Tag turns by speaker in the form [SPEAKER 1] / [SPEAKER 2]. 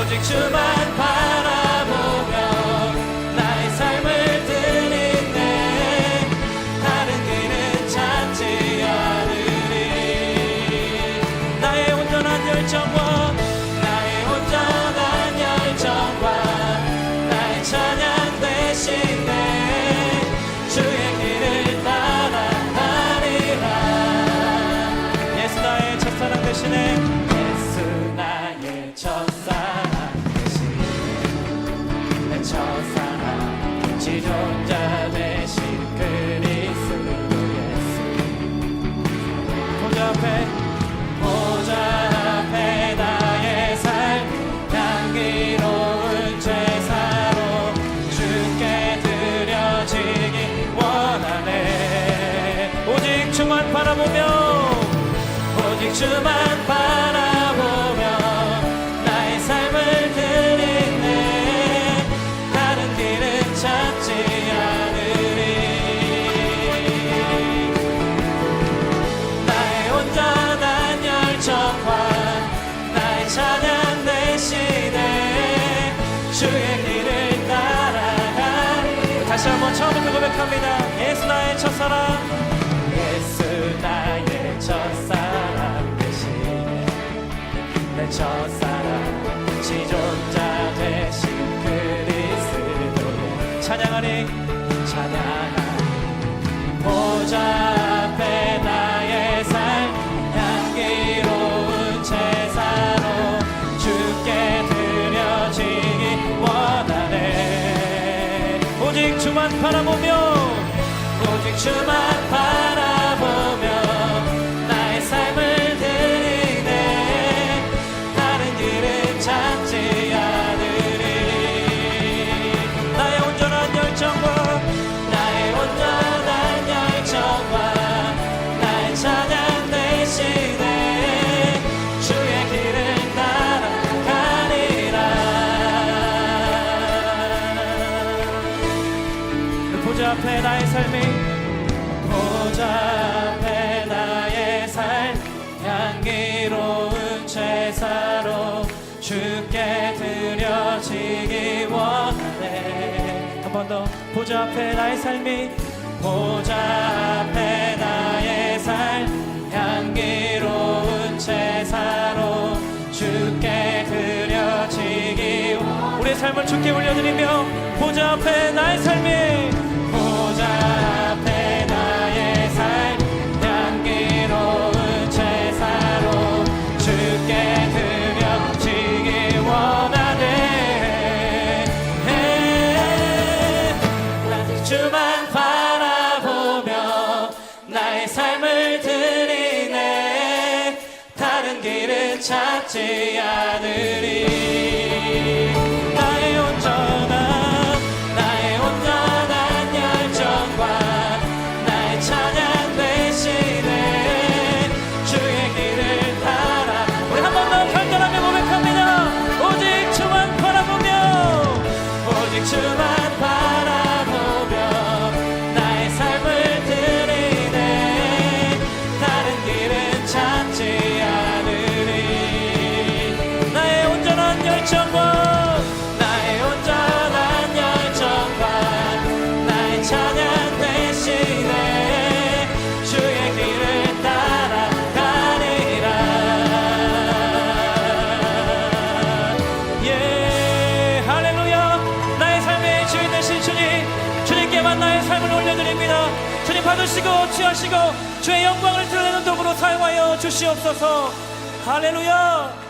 [SPEAKER 1] 오직 주만 주만 바라보며 오직 주만 바라보며 한번 처음부터 고백합니다. 예수 나의 첫사랑. 예수 나의 첫사랑 대신에 내 첫사랑 지존자 되신 그리스도의 찬양하니 찬양하니 보좌 주만 바라보며 오직 주만 바라보며 앞에 나의 삶이 보좌 앞에 나의 삶 향기로운 제사로 주께 드려지기 원하네. 한번 더. 보좌 앞에 나의 삶이 보좌 앞에 나의 삶 향기로운 제사로 주께 드려지기 원- 우리의 삶을 주께 올려드리며 보좌 앞에 나의 삶이 길은 찾지 않으리 주님 받으시고 취하시고 주의 영광을 드러내는 도구로 사용하여 주시옵소서. 할렐루야